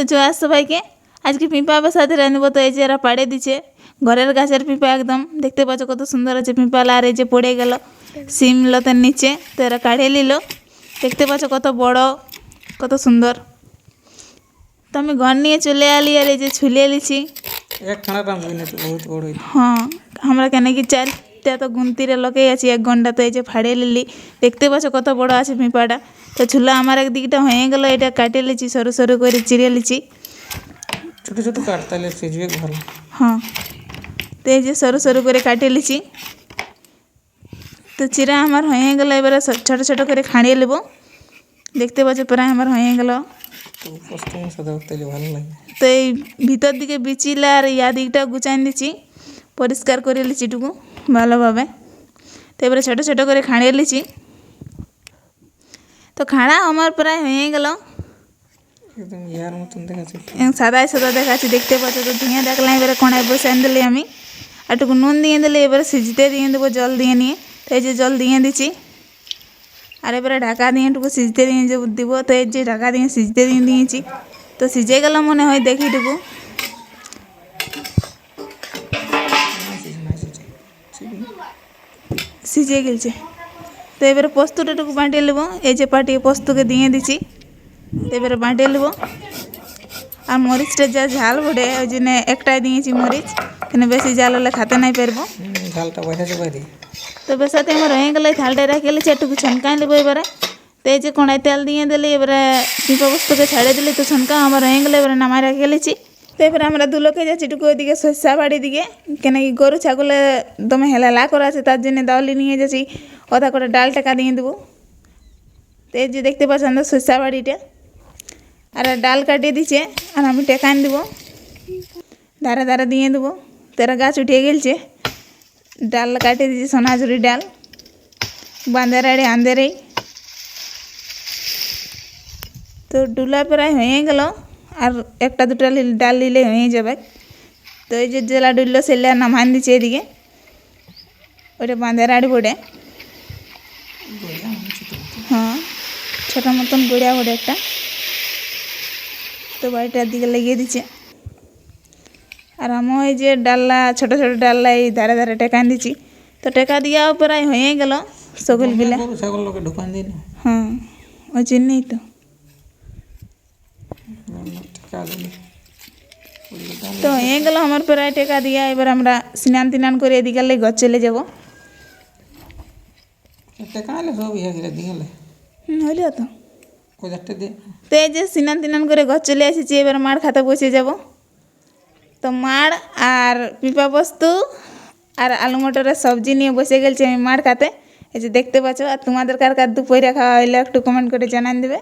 তো জয়া সবাইকে আজকে পিঁপা আবার সাথে রাঁধবো তো এই যে এরা পাড়ে দিচ্ছে ঘরের গাছের পিঁপা একদম। দেখতে পাচ্ছ কত সুন্দর আছে পিঁপালা আর এই যে পড়ে গেল। সিম লতার নিচে তো এরা কাঢ়ে নিল। দেখতে পাচ্ছ কত বড় কত সুন্দর। তো আমি ঘর নিয়ে চলে আলি আর এই যে ছুলে লিছি এক খানাটা আমি না বহুত বড় হইতো হ্যাঁ আমরা কেন কি চারটা তো গুনতিরে লোকেই আছি এক ঘণ্টা তো এই যে ফাড়ে লিলি। দেখতে পাচ্ছ কত বড় আছে পিঁপাটা তো ঝুলা আমার একদিকটা হয়ে গেল এটা কাটে লিছি সরু সরু করে চিড়ে লিছি। ছোট ছোট কাট তাহলে ভালো। হ্যাঁ। তো এই যে সরু সরু করে কাটে লিছি। তো চিরা আমার হয়ে গেল এবারে ছোট ছোট করে খাঁড়িয়ে নেব। দেখতে পাচ্ছ প্রায় আমার হয়ে গেল। তো এই ভিতর দিকে বিচিলা আর ইয়া দিকটা গুচাই দিচ্ছি পরিষ্কার করে লিচিটুকু ভালোভাবে তো এবারে ছোটো ছোটো করে খাঁড়িয়ে লিছি তো খাড়া আমার প্রায় হয়ে গেল সাদাই সাদা দেখাচ্ছি দেখতে পাচ্ছ তো ধুয়ে দেখলাম এবারে কড়াই বসাই দিলি আমি আর একটু নুন দিয়ে দিলে এবারে সিজতে দিয়ে দেবো জল দিয়ে নিয়ে তো এই যে জল দিয়ে দিচ্ছি আর এবারে ঢাকা দিয়ে একটু সিজতে দিয়ে যে দিব তো এই যে ঢাকা দিয়ে সিজতে দিয়ে দিয়েছি তো সিজে গেল মনে হয় দেখি টুকু সিজে গেছে তো এবারে পোস্তটাটুকু বাটিয়ে নেব। এই যে পাটিয়ে পোস্তকে দিয়ে দিচ্ছি তো এবারে বাটিয়ে নেব। আর মরিচটা যা ঝাল বটে ওই জন্য একটাই দিয়েছি মরিচ। কেন বেশি ঝাল হলে খেতে নাই পারব। ঝালটা বোঝাচ্ছে বাইরে তো বেসাতে আমার হয়ে গেলে থালটা রেখে। লিছি একটু ছনকাই নেব এবারে। তো এই যে কড়াই তেল দিয়ে দিলে এবারে পিঁপা বস্তুকে ছাড়িয়ে দিলে তো ছনকা আমার হয়ে গেলে এবারে নামাই রেখে লিছি তো এবারে আমরা দু লোকে যাচ্ছি টুকু ওইদিকে শস্যা বাড়ি দিকে। কেন কি গরু, ছাগলে দমে হেলালা করা আছে, তার জন্য দাওয়ালি নিয়ে যাচ্ছি। ওটা করে ডাল টাকা দিয়ে দেবো। তো এই যে দেখতে পাচ্ছেন তো শস্যা বাড়িটা। আর ডাল কাটিয়ে দিচ্ছে, আর আমি টেকান দেবো। ধারে ধারে দিয়ে দেবো। তেরা গাছ উঠিয়ে গেলছে। ডাল কাটিয়ে দিয়েছি সোনাঝুরি ডাল। বাঁধের আড়ে আন্ধেরেই তো ডুলা প্রায় হয়ে গেল। আর একটা দুটা ডাল দিলে হয়ে যাবে। তো এই যে জেলা ডুললো সেলা নামান দিচ্ছে এদিকে। ওইটা বাঁধের আড়ি পড়ে। হ্যাঁ ছোটো মতন গড়িয়া পড়ে একটা। তো বাড়িটার দিকে লাগিয়ে দিচ্ছে। আর আমি ওই যে ডাল্লা ছোটো ছোটো ডাল্লা এই ধারে ধারে টেকান দিচ্ছি। তো টেকা দিয়াও প্রায় হয়ে গেল। সকল না হ্যাঁ ওই জন্যই তো। তো হয়ে গেল আমার প্রায় টেকা দিয়া এবার আমরা স্নান তিনান করে এদিকে ঘর চলে যাব। টেকা আলে সব ইয়ে দিয়ে গেলে? তো। তো এই যে স্নান তিনান করে ঘর চলে এসেছি এবার মার খাতে বসে যাব। তো মার আর পিপা বস্তু আর আলু মটরের সবজি নিয়ে বসে গেছি আমি মার খাতে। এই যে দেখতে পাচ্ছ আর তোমাদের কার কার দুপুরে খাওয়া হইলে একটু কমেন্ট করে জানান দেবে।